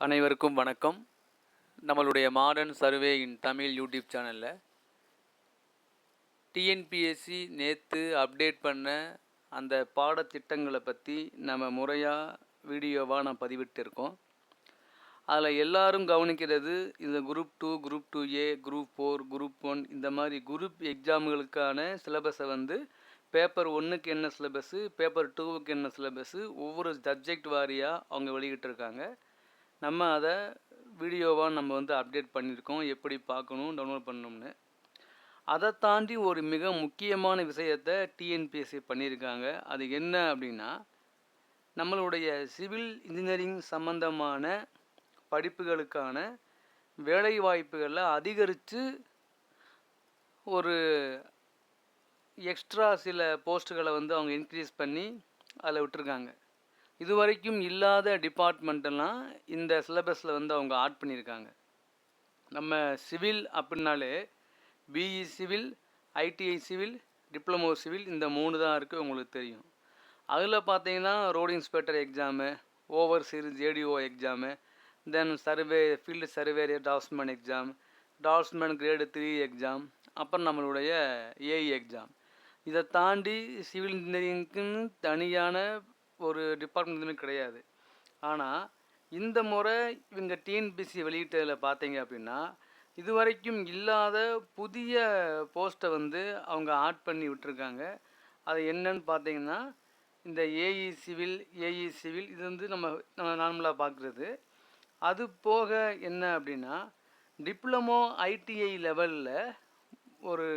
அனைவருக்கும் வணக்கம். நம்மளுடைய modern survey in Tamil YouTube சேனலில் டிஎன்பிஎஸ்சி நேற்று அப்டேட் பண்ண அந்த பாடத்திட்டங்களை பற்றி நம்ம முறையாக வீடியோவாக நான் பதிவிட்டிருக்கோம். அதில் எல்லாரும் கவனிக்கிறது இந்த group two group two A group four group one இந்த மாதிரி குரூப் எக்ஸாம்களுக்கான சிலபஸை வந்து பேப்பர் ஒன்றுக்கு என்ன சிலபஸ்ஸு பேப்பர் டூவுக்கு என்ன சிலபஸ்ஸு ஒவ்வொரு சப்ஜெக்ட் வாரியாக அவங்க வெளியிட்டிருக்காங்க. நம்ம அதை வீடியோவாக நம்ம வந்து அப்டேட் பண்ணியிருக்கோம் எப்படி பார்க்கணும் டவுன்லோட் பண்ணணும்னு. அதை தாண்டி ஒரு மிக முக்கியமான விஷயத்தை டிஎன்பிஎஸ்சி பண்ணியிருக்காங்க. அது என்ன அப்படின்னா நம்மளுடைய சிவில் இன்ஜினியரிங் சம்பந்தமான படிப்புகளுக்கான வேலை வாய்ப்புகளை அதிகரித்து ஒரு எக்ஸ்ட்ரா சில போஸ்ட்டுகளை வந்து அவங்க இன்க்ரீஸ் பண்ணி அதில் விட்டுருக்காங்க. இது வரைக்கும் இல்லாத டிபார்ட்மெண்ட்டெல்லாம் இந்த சிலபஸில் வந்து அவங்க ஆட் பண்ணியிருக்காங்க. நம்ம சிவில் அப்படின்னாலே BE civil ITI civil diploma civil இந்த மூணு தான் இருக்குது உங்களுக்கு தெரியும். அதில் பார்த்தீங்கன்னா road inspector exam overseer JDO exam then survey field surveyor draughtsman exam draughtsman grade three exam அப்புறம் நம்மளுடைய ஏஇ எக்ஸாம். இதை தாண்டி சிவில் இன்ஜினியரிங்க்குன்னு தனியான ஒரு டிபார்ட்மெண்ட் எதுவுமே கிடையாது. ஆனால் இந்த முறை இவங்க டிஎன்பிசி வெளியிட்டதில் பார்த்தீங்க அப்படின்னா இது வரைக்கும் இல்லாத புதிய போஸ்ட்டை வந்து அவங்க ஆட் பண்ணி விட்டுருக்காங்க. அது என்னன்னு பார்த்தீங்கன்னா இந்த ஏஇ சிவில் ஏஇ சிவில் இது வந்து நம்ம நம்ம நார்மலாக பார்க்குறது. அது போக என்ன அப்படின்னா டிப்ளமோ ஐடிஐ லெவலில் ஒரு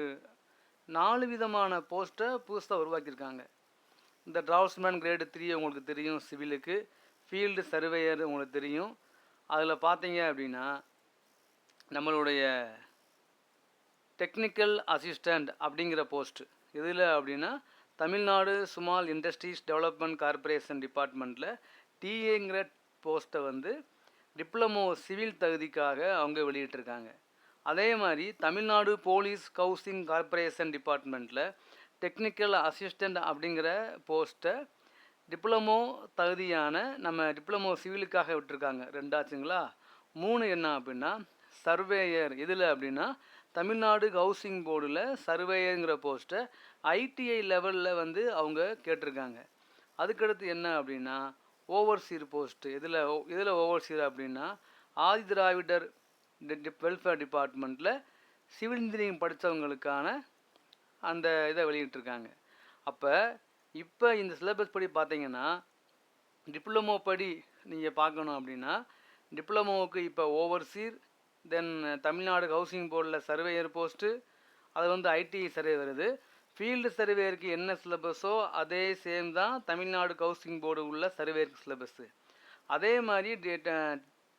நாலு விதமான போஸ்ட்டை புதுசாக உருவாக்கியிருக்காங்க. இந்த டிராவல்ஸ்மேன் கிரேடு த்ரீ உங்களுக்கு தெரியும் சிவிலுக்கு ஃபீல்டு சர்வேயர் உங்களுக்கு தெரியும். அதில் பார்த்தீங்க அப்படின்னா நம்மளுடைய டெக்னிக்கல் அசிஸ்டண்ட் அப்படிங்கிற போஸ்ட் எதில் அப்படின்னா Tamil Nadu small industries development corporation டிபார்ட்மெண்ட்டில் டிஏங்கிற போஸ்ட்டை வந்து டிப்ளமோ சிவில் தகுதிக்காக அவங்க வெளியிட்டிருக்காங்க. அதே மாதிரி தமிழ்நாடு போலீஸ் ஹவுசிங் கார்ப்பரேஷன் டிபார்ட்மெண்ட்டில் டெக்னிக்கல் அசிஸ்டண்ட் அப்படிங்கிற போஸ்ட்டை டிப்ளமோ தகுதியான நம்ம டிப்ளமோ சிவிலுக்காக விட்டுருக்காங்க. ரெண்டாச்சுங்களா? மூணு என்ன அப்படின்னா சர்வேயர் இதில் அப்படின்னா தமிழ்நாடு ஹவுசிங் போர்டில் சர்வேயருங்கிற போஸ்ட்டை ஐடிஐ லெவலில் வந்து அவங்க கேட்டிருக்காங்க. அதுக்கடுத்து என்ன அப்படின்னா ஓவர்சீர் போஸ்ட்டு இதில் இதில் ஓவர்சீர் அப்படின்னா ஆதி திராவிடர் வெல்ஃபேர் டிபார்ட்மெண்ட்டில் சிவில் இன்ஜினியரிங் படித்தவங்களுக்கான அந்த இதை வெளியிட்டிருக்காங்க. அப்போ இப்போ இந்த சிலபஸ் படி பார்த்தீங்கன்னா டிப்ளமோ படி நீங்கள் பார்க்கணும் அப்படின்னா டிப்ளமோவுக்கு இப்போ ஓவர்சீர் தென் தமிழ்நாடு ஹவுசிங் போர்டில் சர்வேயர் போஸ்ட்டு அது வந்து ஐடி சர்வே வருது. ஃபீல்டு சர்வேயருக்கு என்ன சிலபஸோ அதே சேம் தான் தமிழ்நாடு ஹவுசிங் போர்டு உள்ள சர்வேயருக்கு சிலபஸ்ஸு அதே மாதிரி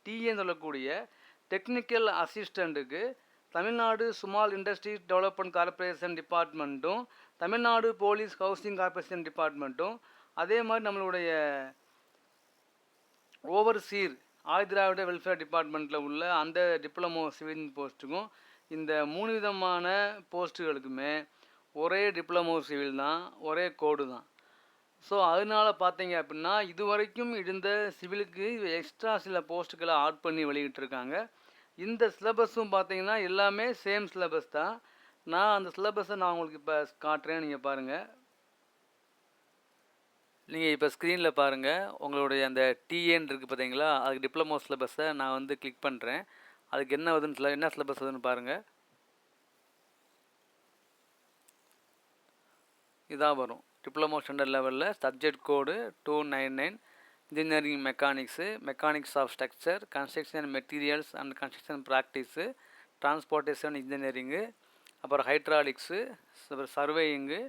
டிஏன்னு சொல்லக்கூடிய technical அசிஸ்டண்ட்டுக்கு Tamil Nadu small industries development corporation டிபார்ட்மெண்ட்டும் Tamil Nadu police housing corporation டிபார்ட்மெண்ட்டும் அதே மாதிரி நம்மளுடைய ஓவர்சீர் ஆதிராவிட வெல்ஃபேர் டிபார்ட்மெண்ட்டில் உள்ள அந்த டிப்ளமோ சிவில் போஸ்ட்டுக்கும் இந்த மூணு விதமான போஸ்ட்டுகளுக்குமே ஒரே டிப்ளமோ சிவில் தான் ஒரே கோடு தான். ஸோ அதனால பார்த்தீங்க அப்படின்னா இது வரைக்கும் இருந்த சிவிலுக்கு எக்ஸ்ட்ரா சில போஸ்ட்டுகளை ஆட் பண்ணி வெளியிட்டிருக்காங்க. இந்த சிலபஸும் பார்த்தீங்கன்னா எல்லாமே சேம் சிலபஸ் தான். நான் அந்த சிலபஸை நான் உங்களுக்கு இப்போ காட்டுறேன் நீங்கள் பாருங்கள் நீங்கள் இப்போ ஸ்க்ரீனில் பாருங்கள் உங்களுடைய அந்த டிஏன்னு இருக்குது பார்த்தீங்களா அதுக்கு டிப்ளமோ சிலபஸை நான் வந்து கிளிக் பண்ணுறேன் அதுக்கு என்ன வருதுன்னு சில என்ன சிலபஸ் வருதுன்னு பாருங்கள் இதான் வரும். டிப்ளமோ ஸ்டாண்டர்ட் லெவலில் subject code two nine nine engineering mechanics mechanics of structure construction materials and construction practice transportation engineering அப்புறம் ஹைட்ராலிக்ஸு அப்புறம் surveying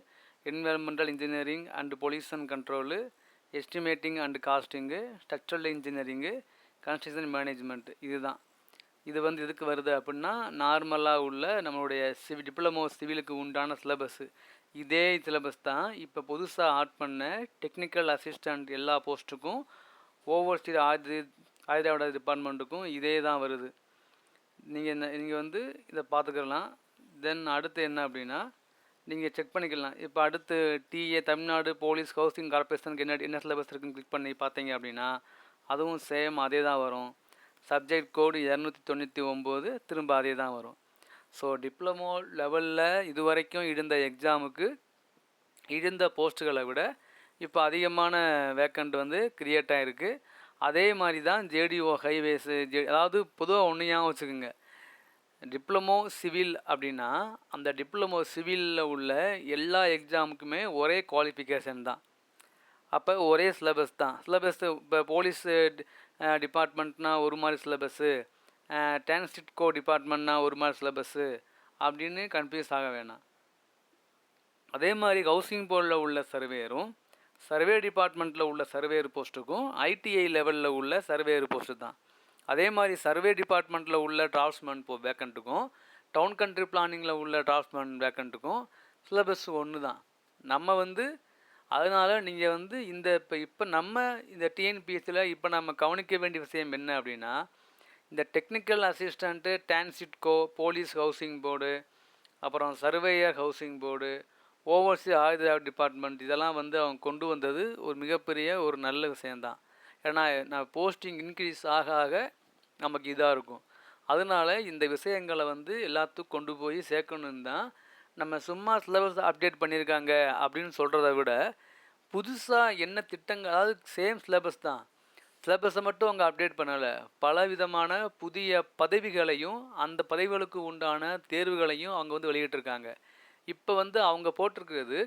environmental engineering and pollution control estimating and costing structural engineering construction management இதுதான். இது வந்து எதுக்கு வருது அப்படின்னா நார்மலாக உள்ள நம்மளுடைய சிவி டிப்ளமோ சிவிலுக்கு உண்டான சிலபஸ்ஸு இதே சிலபஸ் தான் இப்போ புதுசாக ஆட் பண்ண டெக்னிக்கல் அசிஸ்டண்ட் எல்லா போஸ்ட்டுக்கும் ஓவர்சீர் ஆதி ஆதிராவிட டிபார்ட்மெண்ட்டுக்கும் இதே தான் வருது. நீங்கள் என்ன நீங்கள் வந்து இதை பார்த்துக்கலாம் தென் அடுத்து என்ன அப்படின்னா நீங்கள் செக் பண்ணிக்கலாம். இப்போ அடுத்து டிஏ தமிழ்நாடு போலீஸ் ஹவுசிங் கார்பரேஷனுக்கு என்ன என்ன சிலபஸ் இருக்குன்னு கிளிக் பண்ணி பார்த்தீங்க அப்படின்னா அதுவும் சேம் அதே தான் வரும். சப்ஜெக்ட் கோடு இரநூத்தி தொண்ணூற்றி ஒம்பது திரும்ப அதே தான் வரும். ஸோ டிப்ளமோ லெவலில் இது வரைக்கும் இருந்த எக்ஸாமுக்கு இருந்த போஸ்ட்டுகளை விட இப்போ அதிகமான வேக்கண்ட் வந்து க்ரியேட் ஆகிருக்கு அதே மாதிரி தான் ஜேடிஓ ஹைவேஸு ஜே அதாவது பொதுவாக ஒன்றையாக வச்சுக்கோங்க. டிப்ளமோ சிவில் அப்படின்னா அந்த டிப்ளமோ சிவிலில் உள்ள எல்லா எக்ஸாமுக்குமே ஒரே குவாலிஃபிகேஷன் தான். அப்போ ஒரே சிலபஸ் தான். சிலபஸ் இப்போ போலீஸ் டிபார்ட்மெண்ட்னால் ஒரு மாதிரி சிலபஸ்ஸு டிரான்ஸ்டிட்கோ டிபார்ட்மெண்ட்னா ஒரு மாதிரி சிலபஸ்ஸு அப்படின்னு கன்ஃபியூஸ் ஆக வேணாம். அதே மாதிரி ஹவுசிங் போர்டில் உள்ள சர்வேயரும் சர்வே டிபார்ட்மெண்ட்டில் உள்ள சர்வேயர் போஸ்ட்டுக்கும் ஐடிஐ லெவலில் உள்ள சர்வேயர் போஸ்ட்டு தான். அதே மாதிரி சர்வே டிபார்ட்மெண்ட்டில் உள்ள டிராஃப்ட்ஸ்மேன் போ வேக்கண்ட்டுக்கும் டவுன் கண்ட்ரி பிளானிங்கில் உள்ள டிராஃப்ட்ஸ்மேன் வேக்கண்ட்டுக்கும் சிலபஸ் ஒன்று தான். நம்ம வந்து அதனால் நீங்கள் வந்து இந்த இப்போ இப்போ நம்ம இந்த டிஎன்பிஎஸ்சியில் இப்போ நம்ம கவனிக்க வேண்டிய விஷயம் என்ன அப்படின்னா இந்த technical assistant TANSIDCO police housing board அப்புறம் சர்வேயர் ஹவுசிங் போர்டு ஓவர்சி ஆயுத டிபார்ட்மெண்ட் இதெல்லாம் வந்து அவங்க கொண்டு வந்தது ஒரு மிகப்பெரிய ஒரு நல்ல விஷயந்தான் ஏன்னா நான் போஸ்டிங் இன்க்ரீஸ் ஆக ஆக நமக்கு இதாக இருக்கும். அதனால இந்த விஷயங்களை வந்து எல்லாத்துக்கும் கொண்டு போய் சேர்க்கணுன்னு தான் நம்ம சும்மா சிலபஸ் அப்டேட் பண்ணியிருக்காங்க அப்படின்னு சொல்கிறத விட புதுசாக என்ன திட்டங்கள் அதாவது சேம் சிலபஸ் தான். சிலபஸை மட்டும் அவங்க அப்டேட் பண்ணலை. பல விதமான புதிய பதவிகளையும் அந்த பதவிகளுக்கு உண்டான தேர்வுகளையும் அவங்க வந்து வெளியிட்டிருக்காங்க. இப்போ வந்து அவங்க போட்டிருக்கிறது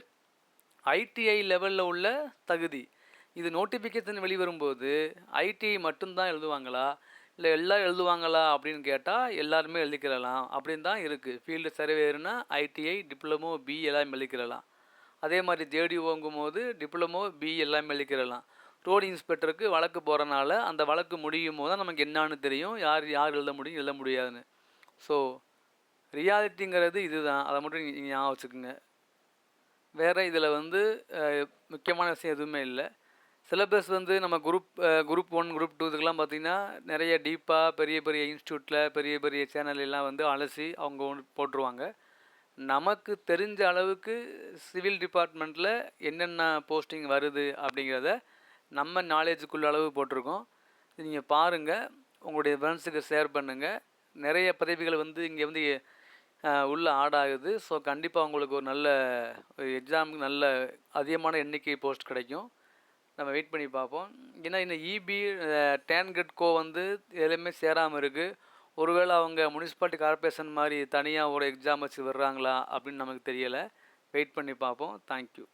ஐடிஐ லெவலில் உள்ள தகுதி. இது நோட்டிஃபிகேஷன் வெளிவரும்போது ஐடிஐ மட்டும்தான் எழுதுவாங்களா? இல்லை எல்லாம் எழுதுவாங்களா? அப்படின்னு கேட்டால் எல்லாருமே எழுதிக்கிறலாம். அப்படின்னு தான் இருக்குது ஃபீல்டு சர்வேயர்னா ஐடிஐ டிப்ளமோ பி எல்லாம் எழுதிக்கிறலாம். அதே மாதிரி ஜேடி ஓங்கும் போது டிப்ளமோ பி எல்லாம் எழுதிக்கிறலாம். ரோடு இன்ஸ்பெக்டருக்கு வழக்கு போகிறனால அந்த வழக்கு முடியும் போது தான் நமக்கு என்னான்னு தெரியும். யார் யார் எழுத முடியும் எழுத முடியாதுன்னு. ஸோ ரியாலிட்டிங்கிறது இதுதான். அதை மட்டும் நீங்கள் ஞாபகம் வச்சுக்கோங்க. வேறு இதில் வந்து முக்கியமான விஷயம் எதுவுமே இல்லை. சிலபஸ் வந்து நம்ம group group one group two இதுக்கெல்லாம் பார்த்திங்கன்னா நிறைய டீப்பாக பெரிய பெரிய இன்ஸ்டியூட்டில் பெரிய பெரிய சேனல் எல்லாம் வந்து அலசி அவங்க ஒன்று போட்டுருவாங்க. நமக்கு தெரிஞ்ச அளவுக்கு சிவில் டிபார்ட்மெண்ட்டில் என்னென்ன போஸ்டிங் வருது அப்படிங்கிறத நம்ம நாலேஜுக்குள்ள அளவு போட்டிருக்கோம். நீங்கள் பாருங்கள் உங்களுடைய ஃப்ரெண்ட்ஸுக்கு ஷேர் பண்ணுங்கள் நிறைய பதவிகள் வந்து இங்கே வந்து உள்ளே ஆட் ஆகுது. ஸோ கண்டிப்பாக உங்களுக்கு ஒரு நல்ல எக்ஸாமுக்கு நல்ல அதிகமான எண்ணிக்கை போஸ்ட் கிடைக்கும். நம்ம வெயிட் பண்ணி பார்ப்போம். ஏன்னா இந்த இபி டேன்கெட் கோ வந்து எதுலையுமே சேராமல் இருக்குது ஒருவேளை அவங்க முனிசிபாலிட்டி கார்ப்பரேஷன் மாதிரி தனியாக ஒரு எக்ஸாம் வச்சு வர்றாங்களா அப்படின்னு நமக்கு தெரியலை. வெயிட் பண்ணி பார்ப்போம். தேங்க்யூ